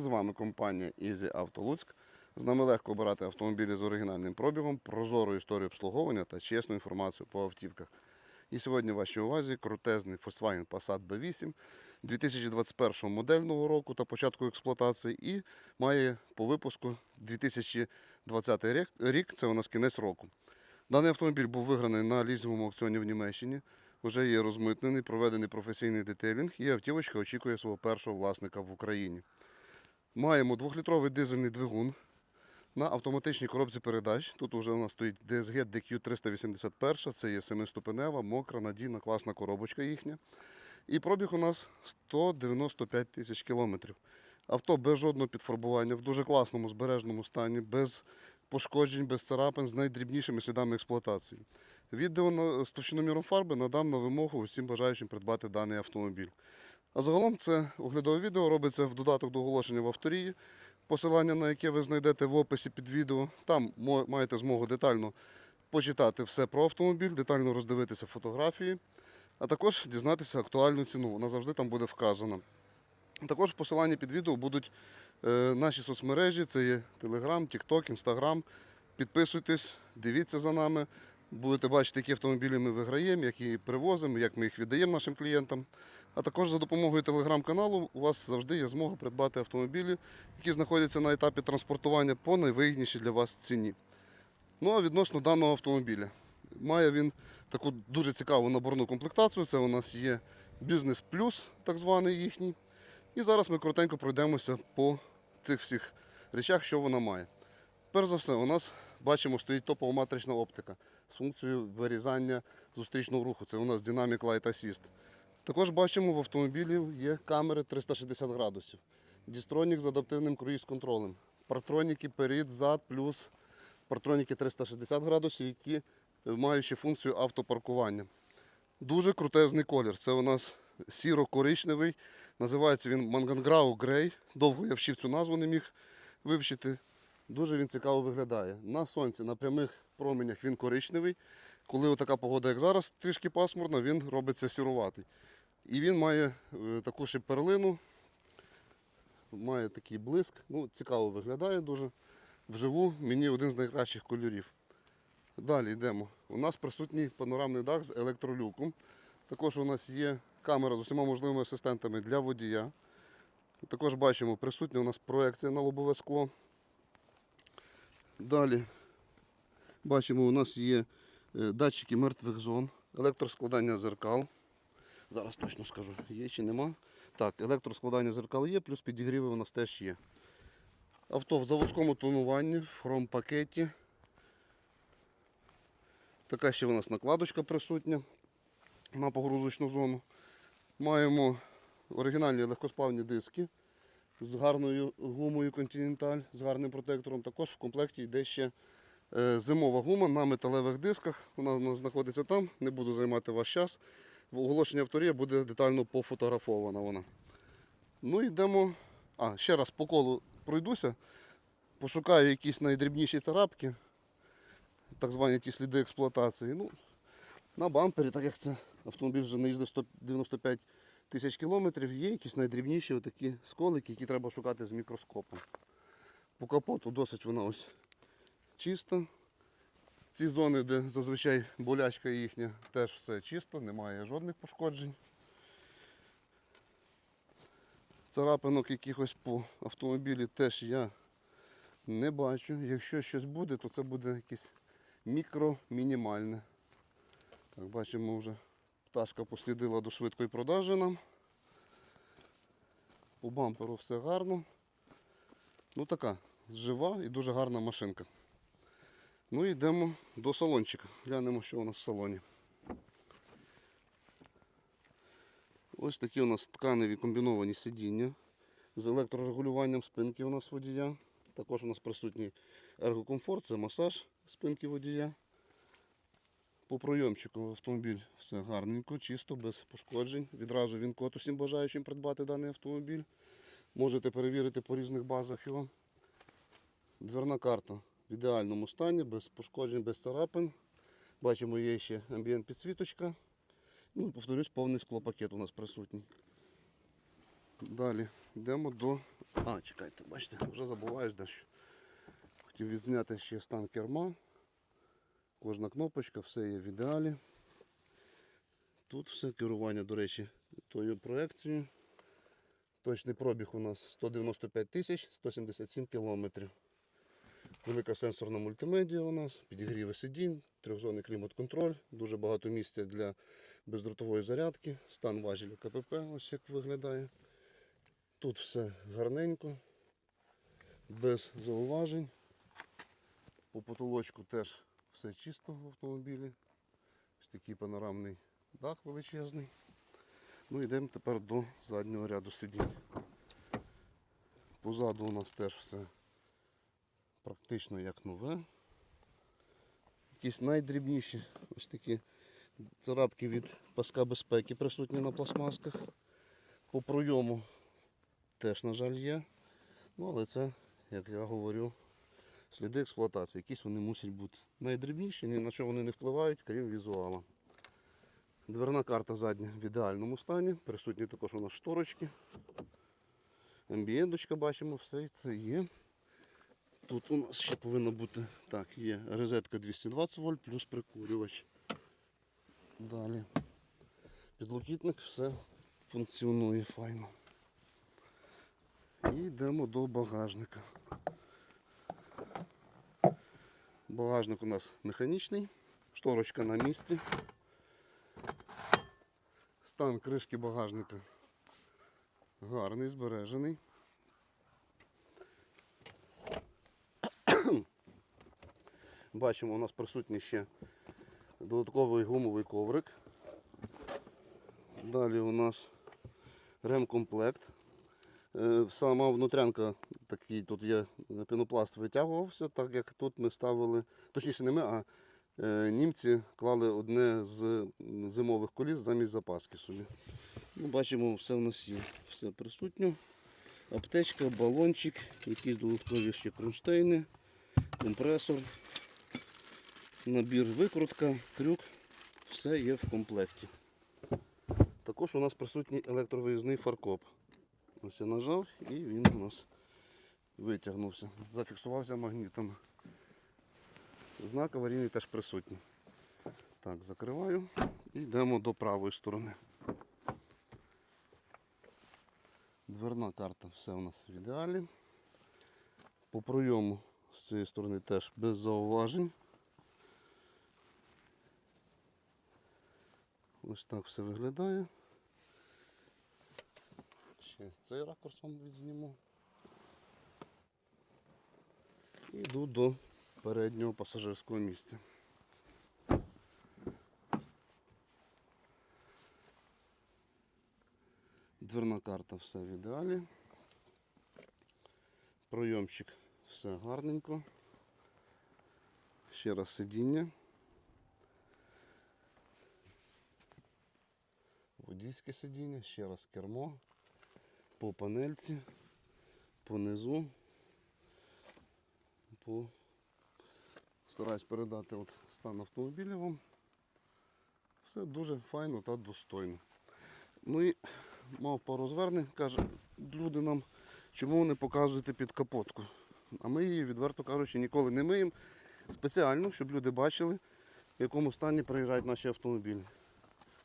З вами компанія Easy Auto Луцьк. З нами легко обирати автомобілі з оригінальним пробігом, прозору історію обслуговування та чесну інформацію по автівках. І сьогодні в вашій увазі крутезний Volkswagen Passat B8 2021 модельного року та початку експлуатації і має по випуску 2020 рік, це у нас кінець року. Даний автомобіль був виграний на лізовому аукціоні в Німеччині. Вже є розмитнений, проведений професійний детейлінг і автівочка очікує свого першого власника в Україні. Маємо двохлітровий дизельний двигун на автоматичній коробці передач. Тут вже у нас стоїть DSG DQ381, це є семиступенева, мокра, надійна, класна коробочка їхня. І пробіг у нас 195 тисяч кілометрів. Авто без жодного підфарбування, в дуже класному збережному стані, без пошкоджень, без царапин, з найдрібнішими слідами експлуатації. Відео з товщиноміром фарби надам на вимогу усім бажаючим придбати даний автомобіль. А загалом це оглядове відео робиться в додаток до оголошення в авторії, посилання на яке ви знайдете в описі під відео. Там маєте змогу детально почитати все про автомобіль, детально роздивитися фотографії, а також дізнатися актуальну ціну. Вона завжди там буде вказана. Також в посиланні під відео будуть е, наші соцмережі, це є Telegram, TikTok, Instagram. Підписуйтесь, дивіться за нами. Будете бачити, які автомобілі ми виграємо, які привозимо, як ми їх віддаємо нашим клієнтам. А також за допомогою телеграм-каналу у вас завжди є змога придбати автомобілі, які знаходяться на етапі транспортування по найвигіднішій для вас ціні. Ну а відносно даного автомобіля. Має він таку дуже цікаву наборну комплектацію. Це у нас є бізнес плюс, так званий їхній. І зараз ми коротенько пройдемося по тих всіх речах, що вона має. Перш за все, у нас бачимо, стоїть топова матрична оптика з функцією вирізання зустрічного руху. Це у нас Dynamic Light Assist. Також бачимо, в автомобілі є камери 360 градусів, дістронік з адаптивним круїз-контролем, партроніки перед, зад, плюс партроніки 360 градусів, які мають функцію автопаркування. Дуже крутезний колір. Це у нас сіро-коричневий. Називається він Манганграу Грей. Довго я вчив цю назву, не міг вивчити. Дуже він цікаво виглядає. На сонці, на прямих променях він коричневий. Коли така погода, як зараз, трішки пасмурна, він робиться сіруватий. І він має е, таку ще перлину, має такий блиск. Ну, цікаво виглядає дуже. Вживу мені один з найкращих кольорів. Далі йдемо. У нас присутній панорамний дах з електролюком. Також у нас є камера з усіма можливими асистентами для водія. Також бачимо, присутня у нас проекція на лобове скло. Далі бачимо, у нас є датчики мертвих зон, електроскладання зеркал. Зараз точно скажу, є чи нема. Так, електроскладання зеркал є, плюс підігріви у нас теж є. Авто в заводському тонуванні, в хром-пакеті. Така ще у нас накладочка присутня на погрузочну зону. Маємо оригінальні легкосплавні диски з гарною гумою Continental, з гарним протектором. Також в комплекті йде ще е, зимова гума на металевих дисках. Вона знаходиться там, не буду займати ваш час. В оголошенні авторія буде детально пофотографована вона. Ну йдемо. А, ще раз по колу пройдуся. Пошукаю якісь найдрібніші царапки, так звані ті сліди експлуатації. Ну, на бампері, так як це автомобіль вже не їздив 195 тисяч кілометрів, є якісь найдрібніші отакі сколики, які треба шукати з мікроскопом. По капоту досить вона ось чиста. Ці зони, де зазвичай болячка їхня, теж все чисто, немає жодних пошкоджень. Царапинок якихось по автомобілі теж я не бачу. Якщо щось буде, то це буде якесь мікро-мінімальне. Так, бачимо вже пташка послідила до швидкої продажі нам. По бамперу все гарно. Ну така жива і дуже гарна машинка. Ну і йдемо до салончика. Глянемо, що у нас в салоні. Ось такі у нас тканеві комбіновані сидіння з електрорегулюванням спинки у нас водія. Також у нас присутній ергокомфорт, це масаж спинки водія. По пройомчику автомобіль все гарненько, чисто, без пошкоджень. Відразу він код усім бажаючим придбати даний автомобіль. Можете перевірити по різних базах його. Дверна карта в ідеальному стані, без пошкоджень, без царапин. Бачимо, є ще амбієнт підсвіточка. Ну повторюсь, повний склопакет у нас присутній. Далі йдемо до А, чекайте, бачите, вже забуваєш дещо. Хотів відзняти ще стан керма. Кожна кнопочка, все є в ідеалі. Тут все керування, до речі, тою проекцією. Точний пробіг у нас 195 тисяч 177 кілометрів. Велика сенсорна мультимедіа у нас, підігріви сидінь, трьохзонний клімат-контроль, дуже багато місця для бездротової зарядки, стан важеля КПП, ось як виглядає. Тут все гарненько, без зауважень. По потолочку теж все чисто в автомобілі. Ось такий панорамний дах величезний. Ну йдемо тепер до заднього ряду сидінь. Позаду у нас теж все практично як нове. Якісь найдрібніші ось такі царапки від паска безпеки присутні на пластмасках. По пройому теж, на жаль, є. Ну, але це, як я говорю, сліди експлуатації. Якісь вони мусять бути найдрібніші, ні на що вони не впливають, крім візуала. Дверна карта задня в ідеальному стані. Присутні також у нас шторочки. Амбієнточка бачимо, все це є. Тут у нас ще повинно бути так, є розетка 220 вольт плюс прикурювач. Далі. Підлокітник все функціонує файно. І йдемо до багажника. Багажник у нас механічний, шторочка на місці. Стан кришки багажника гарний, збережений. Бачимо, у нас присутній ще додатковий гумовий коврик. Далі у нас ремкомплект. Е, Сама внутрянка такий тут є пінопласт витягувався, так як тут ми ставили, точніше не ми, а е, німці клали одне з зимових коліс замість запаски собі. Ну, бачимо, все в нас є. Все присутньо. Аптечка, балончик, якісь додаткові ще кронштейни, компресор, набір викрутка, крюк. Все є в комплекті. Також у нас присутній електровиїзний фаркоп. Ось я нажав і він у нас витягнувся. Зафіксувався магнітом. Знак аварійний теж присутній. Так, закриваю і йдемо до правої сторони. Дверна карта, все у нас в ідеалі. По пройому з цієї сторони теж без зауважень. Ось так все виглядає. Ще цей ракурс вам відзніму. І йду до переднього пасажирського місця. Дверна карта все в ідеалі. Пройомчик все гарненько. Ще раз сидіння. Водійське сидіння, ще раз кермо. По панельці, по низу. По... Стараюсь передати от стан автомобіля вам. Все дуже файно та достойно. Ну і мав пару звернень, каже, люди нам, чому не показуєте під капотку. А ми її, відверто кажучи, ніколи не миємо спеціально, щоб люди бачили, в якому стані приїжджають наші автомобілі.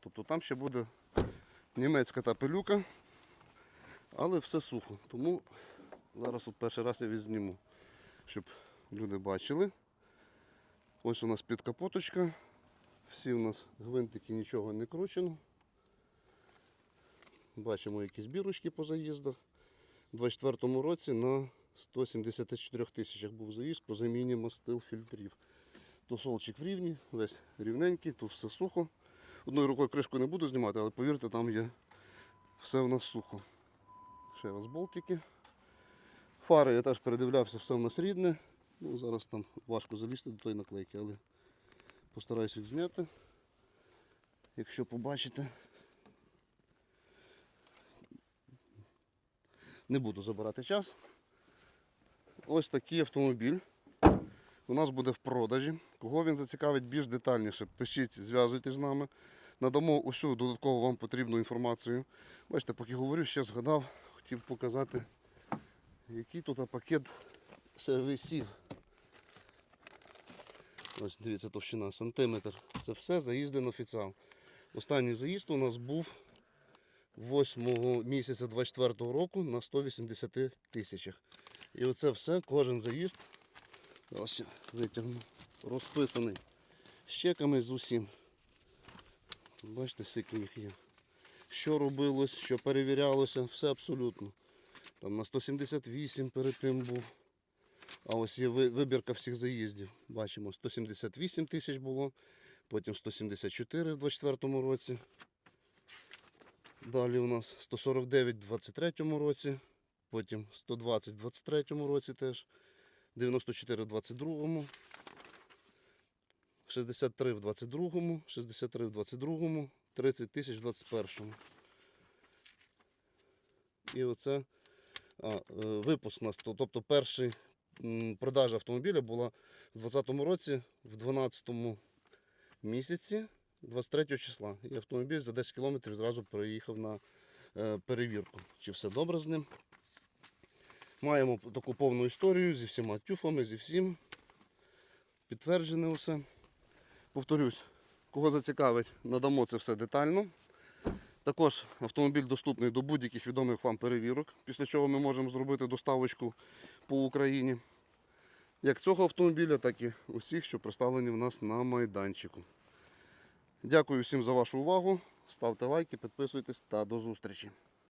Тобто там ще буде німецька та пилюка, але все сухо. Тому зараз от перший раз я відзніму, щоб люди бачили. Ось у нас підкапоточка. Всі у нас гвинтики нічого не кручено. Бачимо якісь бірочки по заїздах. У 24 році на 174 тисячах був заїзд по заміні мастил фільтрів. Тусолчик в рівні, весь рівненький, тут все сухо. Одною рукою кришку не буду знімати, але повірте, там є все в нас сухо. Ще раз болтики. Фари я теж передивлявся, все в нас рідне. Ну, зараз там важко залізти до тої наклейки, але постараюсь відзняти. Якщо побачите. Не буду забирати час. Ось такий автомобіль. У нас буде в продажі. Кого він зацікавить більш детальніше, пишіть, зв'язуйтесь з нами. Надамо усю додаткову вам потрібну інформацію. Бачите, поки говорю, ще згадав, хотів показати який тут пакет сервісів. Ось дивіться, товщина сантиметр. Це все заїзди на офіціал. Останній заїзд у нас був 8 місяця 24 року на 180 тисячах. І оце все, кожен заїзд, ось витягну, розписаний з чеками з усім. Бачите, скільки їх є. Що робилось, що перевірялося, все абсолютно. Там на 178 перед тим був. А ось є вибірка всіх заїздів. Бачимо, 178 тисяч було, потім 174 в 24 році. Далі у нас 149 в 23 році, потім 120 в 23 році теж, 94 в 22, 63 в 22, 63 в 22, 30 тисяч в 21. І оце а, е, випуск у нас, тобто перший продажа автомобіля була в 2020 році, в 12 місяці, 23 числа. І автомобіль за 10 кілометрів зразу приїхав на е, перевірку, чи все добре з ним. Маємо таку повну історію зі всіма тюфами, зі всім. Підтверджене все. Повторюсь, кого зацікавить, надамо це все детально. Також автомобіль доступний до будь-яких відомих вам перевірок, після чого ми можемо зробити доставочку по Україні. Як цього автомобіля, так і усіх, що представлені в нас на майданчику. Дякую всім за вашу увагу. Ставте лайки, підписуйтесь та до зустрічі.